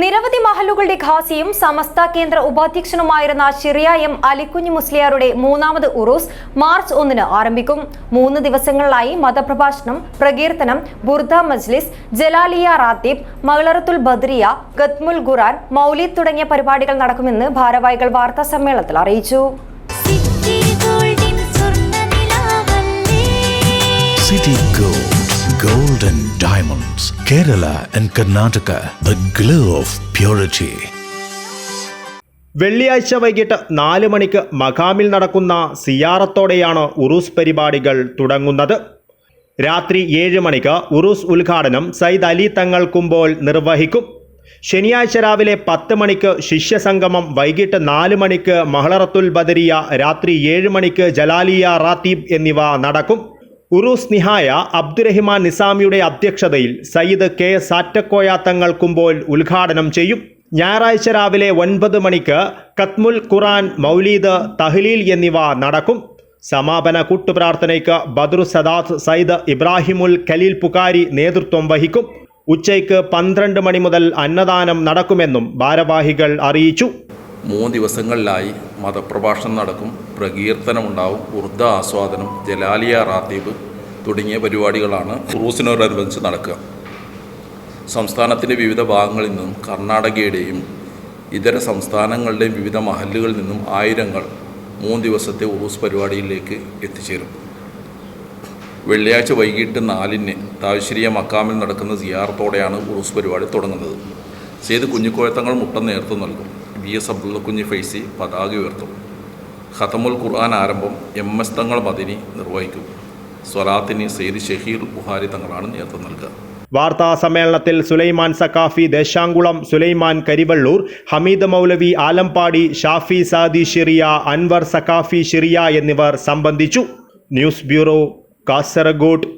നിരവധി മഹലുകളുടെ ഖാസിയും സമസ്ത കേന്ദ്ര ഉപാധ്യക്ഷനുമായിരുന്ന ഷിറിയ എം അലിക്കുഞ്ഞി മുസ്ലിയാരുടെ മൂന്നാമത് ഉറൂസ് മാർച്ച് ഒന്നിന് ആരംഭിക്കും. മൂന്ന് ദിവസങ്ങളിലായി മതപ്രഭാഷണം പ്രകീർത്തനം ബുർദ മജ്ലിസ് ജലാലിയ റാത്തീബ് മകളറത്തുൽ ബദ്രിയ ഗത്മുൽ ഖുറാൻ മൗലീദ് തുടങ്ങിയ പരിപാടികൾ നടക്കുമെന്ന് ഭാരവാഹികൾ വാർത്താ സമ്മേളനത്തിൽ അറിയിച്ചു. സിറ്റി ഗോൾഡിൻ സ്വർണനിലാവല്ലേ City Gold, Gold and Diamonds, Kerala and Karnataka, the glow of purity. വെള്ളിയാഴ്ച വൈകിട്ട് നാല് മണിക്ക് മഖാമിൽ നടക്കുന്ന സിയാറത്തോടെയാണ് ഉറൂസ് പരിപാടികൾ തുടങ്ങുന്നത്. രാത്രി ഏഴ് മണിക്ക് ഉറൂസ് ഉദ്ഘാടനം സയ്യിദ് അലി തങ്ങൾ കുമ്പോൾ നിർവഹിക്കും. ശനിയാഴ്ച രാവിലെ പത്ത് മണിക്ക് ശിഷ്യസംഗമം വൈകിട്ട് നാല് മണിക്ക് മഹളറത്തുൽ ബദരിയ രാത്രി ഏഴ് മണിക്ക് ജലാലിയ റാത്തീബ് എന്നിവ നടക്കും. ഉറൂസ് നിഹായ അബ്ദുറഹിമാൻ നിസാമിയുടെ അധ്യക്ഷതയിൽ സയ്യിദ് കെ എസ് തങ്ങൾ തങ്ങൾക്കുമ്പോൾ ഉദ്ഘാടനം ചെയ്യും. ഞായറാഴ്ച രാവിലെ ഒൻപത് മണിക്ക് കത്മുൽ ഖുറാൻ മൗലീദ് തഹ്ലീൽ എന്നിവ നടക്കും. സമാപന കൂട്ടുപ്രാർത്ഥനയ്ക്ക് ബദ്രു സദാത്ത് സയ്യിദ് ഇബ്രാഹിമുൽ ഖലീൽ പുകാരി നേതൃത്വം വഹിക്കും. ഉച്ചയ്ക്ക് പന്ത്രണ്ട് മണി മുതൽ അന്നദാനം നടക്കുമെന്നും ഭാരവാഹികൾ അറിയിച്ചു. മൂന്ന് ദിവസങ്ങളിലായി മതപ്രഭാഷണം നടക്കും പ്രകീർത്തനമുണ്ടാവും ഉർദ ആസ്വാദനം ജലാലിയ റാത്തീബ് തുടങ്ങിയ പരിപാടികളാണ് ഉറൂസിനോടനുബന്ധിച്ച് നടക്കുക. സംസ്ഥാനത്തിന്റെ വിവിധ ഭാഗങ്ങളിൽ നിന്നും കർണാടകയുടെയും ഇതര സംസ്ഥാനങ്ങളുടെയും വിവിധ മഹല്ലുകളിൽ നിന്നും ആയിരങ്ങൾ മൂന്ന് ദിവസത്തെ ഉറൂസ് പരിപാടിയിലേക്ക് എത്തിച്ചേരും. വെള്ളിയാഴ്ച വൈകിട്ട് നാലിന് താവശ്ശേരിയ മക്കാമിൽ നടക്കുന്ന സിയാറത്തോടെയാണ് ഉറൂസ് പരിപാടി തുടങ്ങുന്നത്. സെയ്ത് കുഞ്ഞിക്കോയത്തങ്ങൾ മുട്ട നേതൃത്വം നൽകും. വി എസ് അബ്ദുള്ള കുഞ്ഞി ഫൈസി പതാക ഉയർത്തും. ഖത്തമുൽ ഖുർആൻ ആരംഭം എം എസ് തങ്ങൾ മദിനി നിർവഹിക്കും. സ്വലാത്തിന് സെയ്ദ് ഷഹീർ ബുഹാരി തങ്ങളാണ് നേതൃത്വം നൽകുക. വാർത്താ സമ്മേളനത്തിൽ സുലൈമാൻ സക്കാഫി ദേശാങ്കുളം സുലൈമാൻ കരിവള്ളൂർ ഹമീദ് മൗലവി ആലംപാടി ഷാഫി സാദി ഷിറിയ അൻവർ സക്കാഫി ഷിറിയ എന്നിവർ സംബന്ധിച്ചു. News bureau Kasaragod.